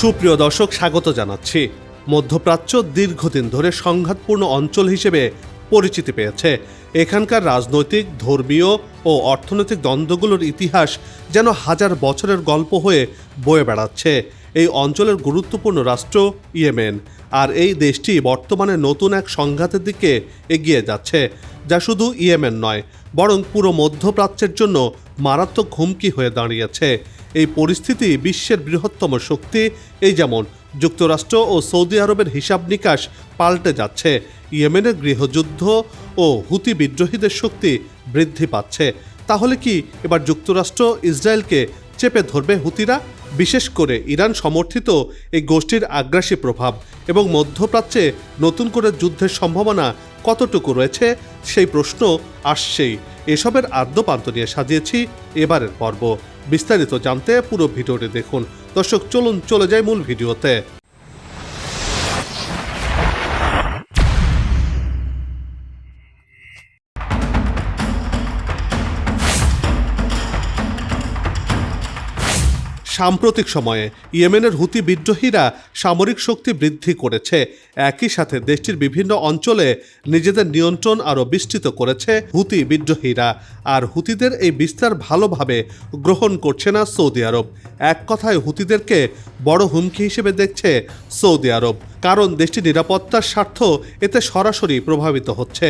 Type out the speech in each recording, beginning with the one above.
সুপ্রিয় দর্শক, স্বাগত জানাচ্ছি। মধ্যপ্রাচ্য দীর্ঘদিন ধরে সংঘাতপূর্ণ অঞ্চল হিসেবে পরিচিতি পেয়েছে। এখানকার রাজনৈতিক, ধর্মীয় ও অর্থনৈতিক দ্বন্দ্বগুলোর ইতিহাস যেন হাজার বছরের গল্প হয়ে বয়ে বেড়াচ্ছে। এই অঞ্চলের গুরুত্বপূর্ণ রাষ্ট্র ইয়েমেন। আর এই দেশটি বর্তমানে নতুন এক সংঘাতের দিকে এগিয়ে যাচ্ছে, যা শুধু ইয়েমেন নয়, বরং পুরো মধ্যপ্রাচ্যের জন্য মারাত্মক হুমকি হয়ে দাঁড়িয়েছে। এই পরিস্থিতি বিশ্বের বৃহত্তম শক্তি। এই যেমন, যুক্তরাষ্ট্র ও সৌদি আরবের হিসাব নিকাশ পাল্টে যাচ্ছে। ইয়েমেনের গৃহযুদ্ধ ও হুতি বিদ্রোহীদের শক্তি বৃদ্ধি পাচ্ছে। তাহলে কি এবার যুক্তরাষ্ট্র ইসরায়েলকে চেপে ধরবে হুতিরা? বিশেষ করে ইরান সমর্থিত এই গোষ্ঠীর আগ্রাসী প্রভাব এবং মধ্যপ্রাচ্যে নতুন করে যুদ্ধের সম্ভাবনা কতটুকু রয়েছে? সেই প্রশ্ন আসছেই। এসবের আদ্যপান্ত নিয়ে সাজিয়েছি এবারের পর্ব। বিস্তারিত জানতে পুরো ভিডিওটি দেখুন। দর্শক চলুন চলে যায় মূল ভিডিওতে। সাম্প্রতিক সময়ে ইয়েমেনের হুতি বিদ্রোহীরা সামরিক শক্তি বৃদ্ধি করেছে। একই সাথে দেশটির বিভিন্ন অঞ্চলে নিজেদের নিয়ন্ত্রণ আরও বিস্তৃত করেছে হুতি বিদ্রোহীরা। আর হুতিদের এই বিস্তার ভালোভাবে গ্রহণ করছে না সৌদি আরব। এক কথায় হুতিদেরকে বড় হুমকি হিসেবে দেখছে সৌদি আরব। কারণ দেশটির নিরাপত্তার স্বার্থ এতে সরাসরি প্রভাবিত হচ্ছে।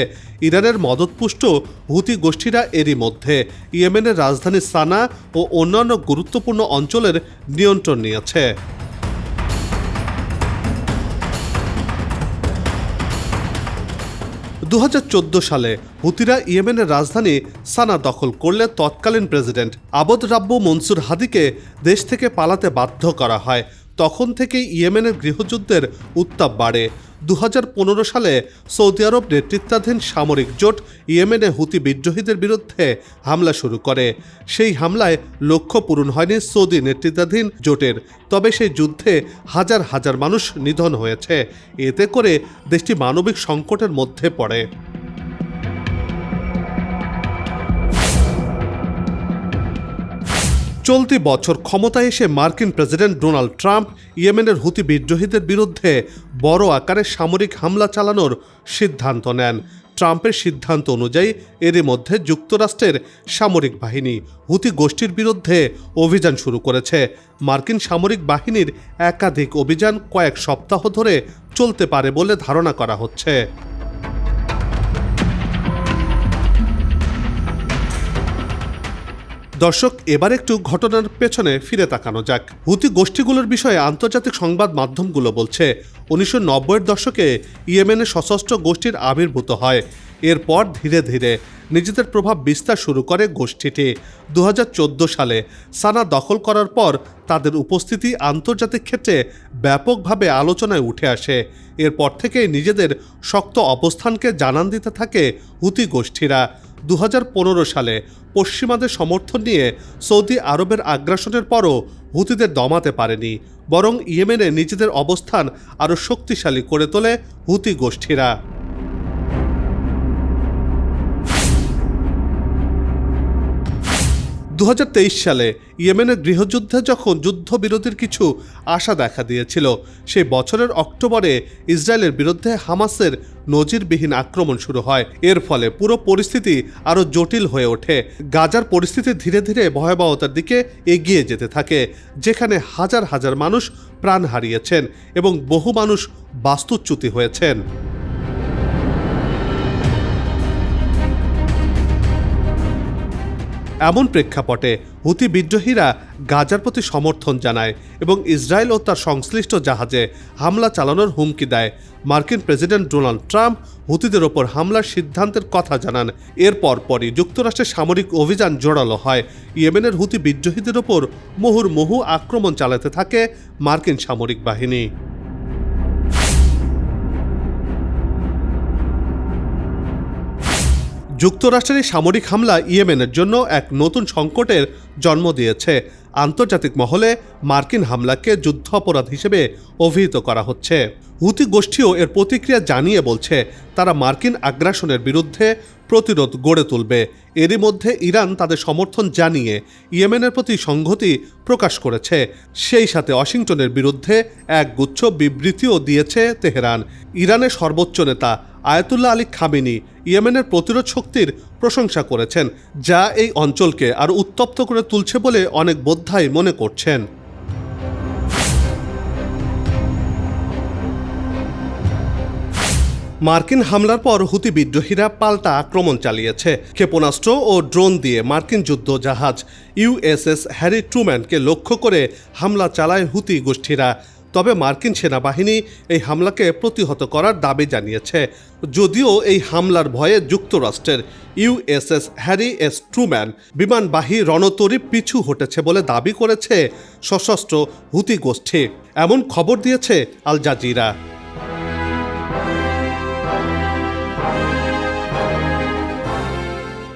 ইরানের মদতপুষ্ট হুতি গোষ্ঠীরা এরই মধ্যে ইয়েমেনের রাজধানী সানা ও অন্যান্য গুরুত্বপূর্ণ অঞ্চলের নিয়ন্ত্রণ নিয়েছে। দু হাজার চোদ্দ সালে হুতিরা ইয়েমেনের রাজধানী সানা দখল করলে তৎকালীন প্রেসিডেন্ট আবদ রাব্বু মনসুর হাদিকে দেশ থেকে পালাতে বাধ্য করা হয়। তখন থেকেই ইয়েমেনের গৃহযুদ্ধের উত্তাপ বাড়ে। দু হাজার পনেরো সালে সৌদি আরব নেতৃত্বাধীন সামরিক জোট ইয়েমেনে হুতি বিদ্রোহীদের বিরুদ্ধে হামলা শুরু করে। সেই হামলায় লক্ষ্য পূরণ হয়নি সৌদি নেতৃত্বাধীন জোটের। তবে সেই যুদ্ধে হাজার হাজার মানুষ নিধন হয়েছে। এতে করে দেশটি মানবিক সংকটের মধ্যে পড়ে। চলতি বছর ক্ষমতায় এসে মার্কিন প্রেসিডেন্ট ডোনাল্ড ট্রাম্প ইয়েমেনের হুতি বিদ্রোহীদের বিরুদ্ধে বড় আকারে সামরিক হামলা চালানোর সিদ্ধান্ত নেন। ট্রাম্পের সিদ্ধান্ত অনুযায়ী এরই মধ্যে যুক্তরাষ্ট্রের সামরিক বাহিনী হুতি গোষ্ঠীর বিরুদ্ধে অভিযান শুরু করেছে। মার্কিন সামরিক বাহিনীর একাধিক অভিযান কয়েক সপ্তাহ ধরে চলতে পারে বলে ধারণা করা হচ্ছে। দর্শক, এবার একটু ঘটনার পেছনে ফিরে তাকানো যাক। হুতি গোষ্ঠীগুলোর বিষয়ে আন্তর্জাতিক সংবাদ মাধ্যমগুলো বলছে, উনিশশো নব্বইয়ের দশকে ইয়েমেনের সশস্ত্র গোষ্ঠীর আবির্ভূত হয়। এরপর ধীরে ধীরে নিজেদের প্রভাব বিস্তার শুরু করে গোষ্ঠীটি। দু হাজার চোদ্দ সালে সানা দখল করার পর তাদের উপস্থিতি আন্তর্জাতিক ক্ষেত্রে ব্যাপকভাবে আলোচনায় উঠে আসে। এরপর থেকেই নিজেদের শক্ত অবস্থানকে জানান দিতে থাকে হুতি গোষ্ঠীরা। দু হাজার পনেরো সালে পশ্চিমাদের সমর্থন নিয়ে সৌদি আরবের আগ্রাসনের পরও হুতিদের দমাতে পারেনি, বরং ইয়েমেনে নিজেদের অবস্থান আরও শক্তিশালী করে তোলে হুতি গোষ্ঠীরা। দু হাজার তেইশ সালে ইয়েমেনের গৃহযুদ্ধে যখন যুদ্ধবিরতির কিছু আশা দেখা দিয়েছিল, সেই বছরের অক্টোবরে ইসরায়েলের বিরুদ্ধে হামাসের নজিরবিহীন আক্রমণ শুরু হয়। এর ফলে পুরো পরিস্থিতি আরও জটিল হয়ে ওঠে। গাজার পরিস্থিতি ধীরে ধীরে ভয়াবহতার দিকে এগিয়ে যেতে থাকে, যেখানে হাজার হাজার মানুষ প্রাণ হারিয়েছেন এবং বহু মানুষ বাস্তুচ্যুতি হয়েছেন। এমন প্রেক্ষাপটে হুতি বিদ্রোহীরা গাজার প্রতি সমর্থন জানায় এবং ইসরায়েল ও তার সংশ্লিষ্ট জাহাজে হামলা চালানোর হুমকি দেয়। মার্কিন প্রেসিডেন্ট ডোনাল্ড ট্রাম্প হুতিদের ওপর হামলার সিদ্ধান্তের কথা জানান। এরপর পরই যুক্তরাষ্ট্রের সামরিক অভিযান জোরালো হয়। ইয়েমেনের হুতি বিদ্রোহীদের ওপর মুহুর্মুহু আক্রমণ চালাতে থাকে মার্কিন সামরিক বাহিনী। যুক্তরাষ্ট্রের সামরিক হামলা ইয়েমেনের জন্য এক নতুন সংকটের জন্ম দিয়েছে। আন্তর্জাতিক মহলে মার্কিন হামলাকে যুদ্ধাপরাধ হিসেবে অভিহিত করা হচ্ছে। হুতি গোষ্ঠীও এর প্রতিক্রিয়া জানিয়ে বলছে, তারা মার্কিন আগ্রাসনের বিরুদ্ধে প্রতিরোধ গড়ে তুলবে। এরই মধ্যে ইরান তাদের সমর্থন জানিয়ে ইয়েমেনের প্রতি সংহতি প্রকাশ করেছে। সেই সাথে ওয়াশিংটনের বিরুদ্ধে এক গুচ্ছ বিবৃতিও দিয়েছে তেহরান। ইরানের সর্বোচ্চ নেতা আয়াতুল্লাহ আলী খামিনি ইয়েমেনের প্রতিরোধ শক্তির প্রশংসা করেছেন, যা এই অঞ্চলকে আরও উত্তপ্ত করে তুলছে বলে অনেক বোদ্ধাই মনে করছেন। মার্কিন হামলার পর হুতি বিদ্রোহীরা পাল্টা আক্রমণ চালিয়েছে। ক্ষেপণাস্ত্র ও ড্রোন দিয়ে মার্কিন যুদ্ধ জাহাজ ইউএসএস হ্যারি ট্রুম্যানকে লক্ষ্য করে হামলা চালায় হুতি গোষ্ঠীরা। তবে মার্কিন সেনাবাহিনী এই হামলাকে প্রতিহত করার দাবি জানিয়েছে। যদিও এই হামলার ভয়ে যুক্তরাষ্ট্রের ইউএসএস হ্যারি এস ট্রুম্যান বিমানবাহী রণতরী পিছু হটেছে বলে দাবি করেছে সশস্ত্র হুতি গোষ্ঠী। এমন খবর দিয়েছে আল জাজিরা।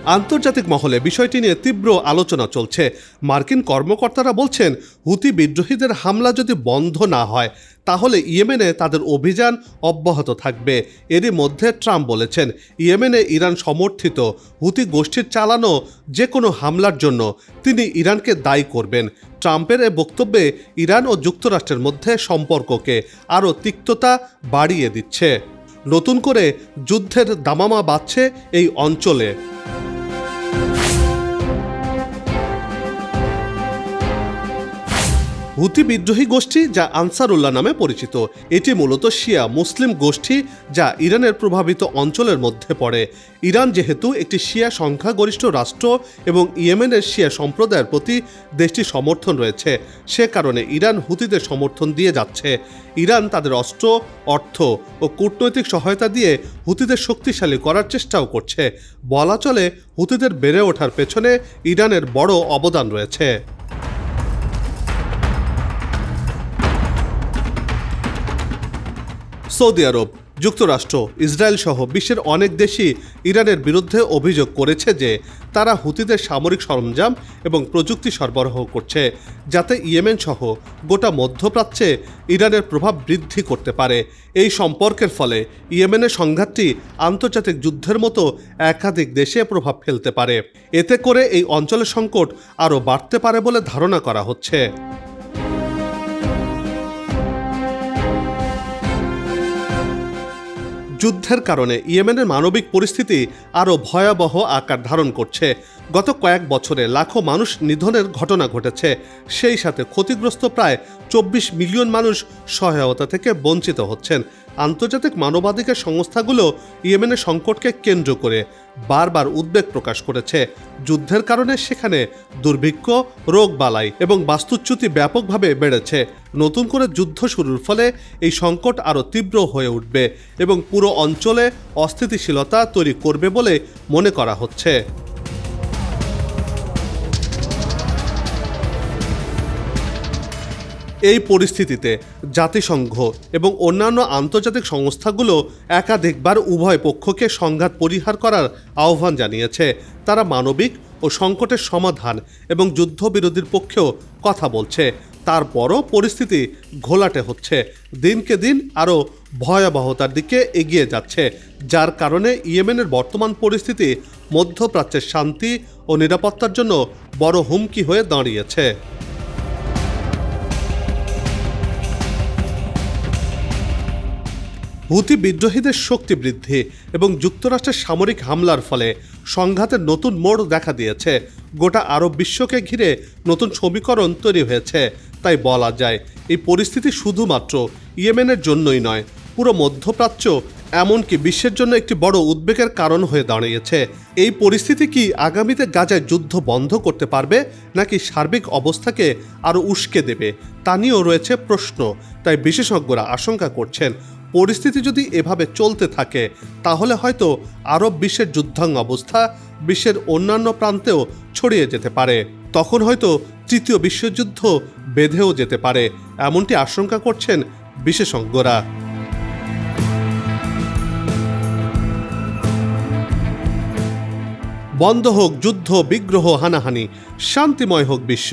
আন্তর্জাতিক মহলে বিষয়টি নিয়ে তীব্র আলোচনা চলছে। মার্কিন কর্মকর্তারা বলছেন, হুতি বিদ্রোহীদের হামলা যদি বন্ধ না হয়, তাহলে ইয়েমেনে তাদের অভিযান অব্যাহত থাকবে। এরই মধ্যে ট্রাম্প বলেছেন, ইয়েমেনে ইরান সমর্থিত, হুতি গোষ্ঠীর চালানো যে কোনো হামলার জন্য তিনি ইরানকে দায়ী করবেন। ট্রাম্পের এ বক্তব্যে ইরান ও যুক্তরাষ্ট্রের মধ্যে সম্পর্ককে আরও তিক্ততা বাড়িয়ে দিচ্ছে। নতুন করে যুদ্ধের দামামা বাড়ছে এই অঞ্চলে। হুতি বিদ্রোহী গোষ্ঠী যা আনসারুল্লাহ নামে পরিচিত। এটি মূলত শিয়া মুসলিম গোষ্ঠী যা ইরানের প্রভাবিত অঞ্চলের মধ্যে পড়ে। ইরান যেহেতু একটি শিয়া সংখ্যাগরিষ্ঠ রাষ্ট্র এবং ইয়েমেনের শিয়া সম্প্রদায়ের প্রতি দেশটির সমর্থন রয়েছে, সে কারণে ইরান হুতিদের সমর্থন দিয়ে যাচ্ছে। ইরান তাদের অস্ত্র, অর্থ ও কূটনৈতিক সহায়তা দিয়ে হুতিদের শক্তিশালী করার চেষ্টাও করছে। বলা চলে হুতিদের বেড়ে ওঠার পেছনে ইরানের বড় অবদান রয়েছে। সৌদি আরব, যুক্তরাষ্ট্র, ইসরায়েল সহ বিশ্বের অনেক দেশই ইরানের বিরুদ্ধে অভিযোগ করেছে যে তারা হুতিদের সামরিক সরঞ্জাম এবং প্রযুক্তি সরবরাহ করছে, যাতে ইয়েমেন সহ গোটা মধ্যপ্রাচ্যে ইরানের প্রভাব বৃদ্ধি করতে পারে। এই সম্পর্কের ফলে ইয়েমেনের সংঘাতটি আন্তর্জাতিক যুদ্ধের মতো একাধিক দেশে প্রভাব ফেলতে পারে। এতে করে এই অঞ্চলের সংকট আরও বাড়তে পারে বলে ধারণা করা হচ্ছে। যুদ্ধের কারণে ইয়েমেনের মানবিক পরিস্থিতি আরও ভয়াবহ আকার ধারণ করছে। গত কয়েক বছরে লাখো মানুষ নিধনের ঘটনা ঘটেছে। সেই সাথে ক্ষতিগ্রস্ত প্রায় চব্বিশ মিলিয়ন মানুষ সহায়তা থেকে বঞ্চিত হচ্ছেন। আন্তর্জাতিক মানবাধিকার সংস্থাগুলো ইয়েমেনের সংকটকে কেন্দ্র করে বারবার উদ্বেগ প্রকাশ করেছে। যুদ্ধের কারণে সেখানে দুর্ভিক্ষ, রোগবালাই এবং বাস্তুচ্যুতি ব্যাপকভাবে বেড়েছে। নতুন করে যুদ্ধ শুরুর ফলে এই সংকট আরও তীব্র হয়ে উঠবে এবং পুরো অঞ্চলে অস্থিতিশীলতা তৈরি করবে বলে মনে করা হচ্ছে। এই পরিস্থিতিতে জাতিসংঘ এবং অন্যান্য আন্তর্জাতিক সংস্থাগুলো একাধিকবার উভয় পক্ষকে সংঘাত পরিহার করার আহ্বান জানিয়েছে। তারা মানবিক ও সংকটের সমাধান এবং যুদ্ধবিরোধীর পক্ষেও কথা বলছে। তারপরও পরিস্থিতি ঘোলাটে হচ্ছে। দিনকে দিন আরও ভয়াবহতার দিকে এগিয়ে যাচ্ছে, যার কারণে ইয়েমেনের বর্তমান পরিস্থিতি, মধ্যপ্রাচ্যের শান্তি ও নিরাপত্তার জন্য বড় হুমকি হয়ে দাঁড়িয়েছে। হুতি বিদ্রোহীদের শক্তি বৃদ্ধি এবং যুক্তরাষ্ট্রের সামরিক হামলার ফলে সংঘাতের নতুন মোড় দেখা দিয়েছে। গোটা আরব বিশ্বকে ঘিরে নতুন সমীকরণ তৈরি হয়েছে। তাই বলা যায়, এই পরিস্থিতি শুধুমাত্র ইয়েমেনের জন্যই নয়, পুরো মধ্যপ্রাচ্য এমনকি বিশ্বের জন্য একটি বড় উদ্বেগের কারণ হয়ে দাঁড়িয়েছে। এই পরিস্থিতি কি আগামীতে গাজায় যুদ্ধ বন্ধ করতে পারবে, নাকি সার্বিক অবস্থাকে আরও উস্কে দেবে, তা নিয়েও রয়েছে প্রশ্ন। তাই বিশেষজ্ঞরা আশঙ্কা করছেন পরিস্থিতি যদি এভাবে চলতে থাকে, তাহলে হয়তো আরব বিশ্বের যুদ্ধাঙ্গ অবস্থা বিশ্বের অন্যান্য প্রান্তেও ছড়িয়ে যেতে পারে। তখন হয়তো তৃতীয় বিশ্বযুদ্ধ বেঁধেও যেতে পারে, এমনটি আশঙ্কা করছেন বিশেষজ্ঞরা। বন্ধ হোক যুদ্ধ, বিগ্রহ, হানাহানি, শান্তিময় হোক বিশ্ব